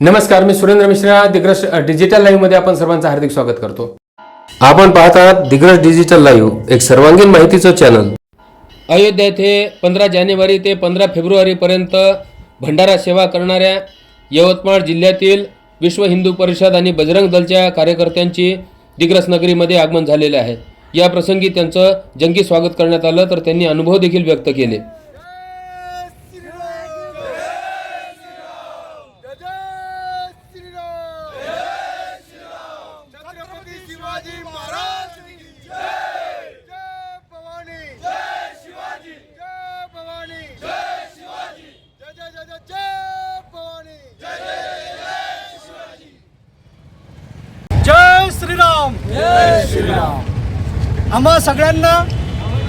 नमस्कार मी सुरेंद्र मिश्रा. दिग्रस डिजिटल लाईव्हमध्ये आपण सर्वांचं हार्दिक स्वागत करतो. आपण पाहत आहात दिग्रस डिजिटल लाईव्ह एक सर्वांगीण माहितीचं चॅनल. अयोध्या येथे पंधरा जानेवारी ते पंधरा फेब्रुवारीपर्यंत भंडारा सेवा करणाऱ्या यवतमाळ जिल्ह्यातील विश्व हिंदू परिषद आणि बजरंग दलच्या कार्यकर्त्यांची दिग्रस नगरीमध्ये आगमन झालेले आहे. या प्रसंगी त्यांचं जंगी स्वागत करण्यात आलं तर त्यांनी अनुभव देखील व्यक्त केले. शिवाजी महाराज की जय! जय भवानी! जय शिवाजी! जय भवानी! जय शिवाजी! जय जय जय जय जय भवानी! जय जय श्रीराम! जय श्रीराम! आम्हा सगळ्यांना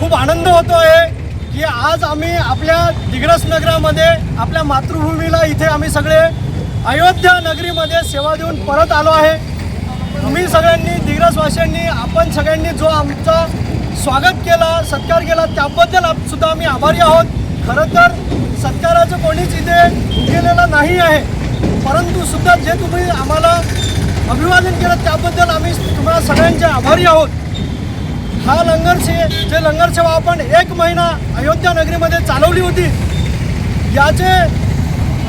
खूप आनंद होतो आहे की आज आम्ही आपल्या दिग्रस नगरामध्ये आपल्या मातृभूमीला इथे आम्ही सगळे अयोध्या नगरीमध्ये सेवा देऊन परत आलो आहे. तुम्ही सगळ्यांनी दिग्रसवासियांनी आपण सगळ्यांनी जो आमचा स्वागत केला सत्कार केला त्याबद्दल सुद्धा आम्ही आभारी आहोत. खरं तर सत्काराचं कोणीच इथे केलेलं नाही आहे. परंतु सुद्धा जे तुम्ही आम्हाला अभिवादन केलं त्याबद्दल आम्ही तुम्हाला सगळ्यांचे आभारी आहोत. हा लंगर से जे लंगर सेवा आपण एक महिना अयोध्या नगरीमध्ये चालवली होती याचे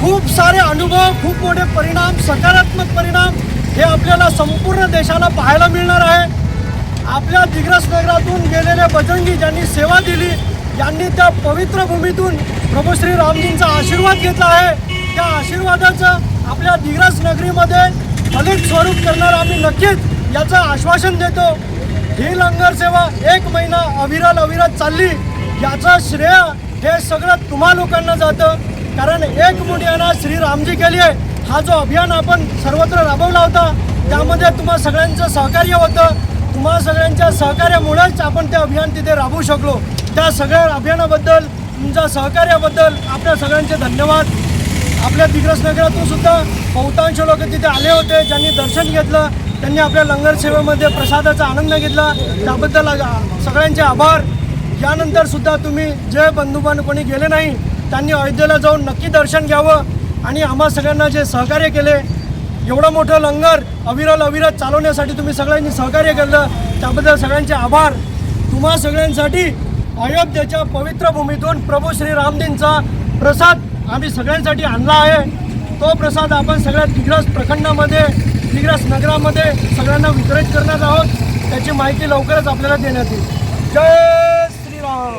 खूप सारे अनुभव खूप मोठे परिणाम सकारात्मक परिणाम हे आपल्याला संपूर्ण देशाला पाहायला मिळणार आहे. आपल्या दिग्रस नगरातून गेलेले बजरंगी ज्यांनी सेवा दिली यांनी त्या पवित्र भूमीतून प्रभू श्री रामजींचा आशीर्वाद घेतला आहे. त्या आशीर्वादाचं आपल्या दिग्रस नगरीमध्ये फलित स्वरूप करणार आम्ही नक्कीच याचं आश्वासन देतो. ही लंगर सेवा एक महिना अविरल अविरत चालली. याचं श्रेय हे सगळं तुम्हा लोकांना जातं. कारण एक मुठ्याना श्री रामजी केली आहे. हा जो अभियान आपण सर्वत्र राबवला होता त्यामध्ये तुम्हा सगळ्यांचं सहकार्य होतं. तुम्हा सगळ्यांच्या सहकार्यामुळेच आपण ते अभियान तिथे राबवू शकलो. त्या सगळ्या अभियानाबद्दल तुमच्या सहकार्याबद्दल आपल्या सगळ्यांचे धन्यवाद. आपल्या दिग्रस नगरातून सुद्धा बहुतांश लोक तिथे आले होते ज्यांनी दर्शन घेतलं. त्यांनी आपल्या लंगर सेवेमध्ये प्रसादाचा आनंद घेतला. त्याबद्दल सगळ्यांचे आभार. यानंतर सुद्धा तुम्ही जे बंधुबान कोणी गेले नाही त्यांनी अयोध्येला जाऊन नक्की दर्शन घ्यावं आणि आम्हा सगळ्यांना जे सहकार्य केले एवढं मोठं लंगर अविरल अविरत चालवण्यासाठी तुम्ही सगळ्यांनी सहकार्य केलं. त्याबद्दल सगळ्यांचे आभार. तुम्हा सगळ्यांसाठी अयोध्येच्या पवित्र भूमीतून प्रभू श्री रामजींचा प्रसाद आम्ही सगळ्यांसाठी आणला आहे. तो प्रसाद आपण सगळ्या दिग्रस प्रखंडामध्ये दिग्रस नगरामध्ये सगळ्यांना वितरित करणार आहोत. त्याची माहिती लवकरच आपल्याला देण्यात येईल. जय श्रीराम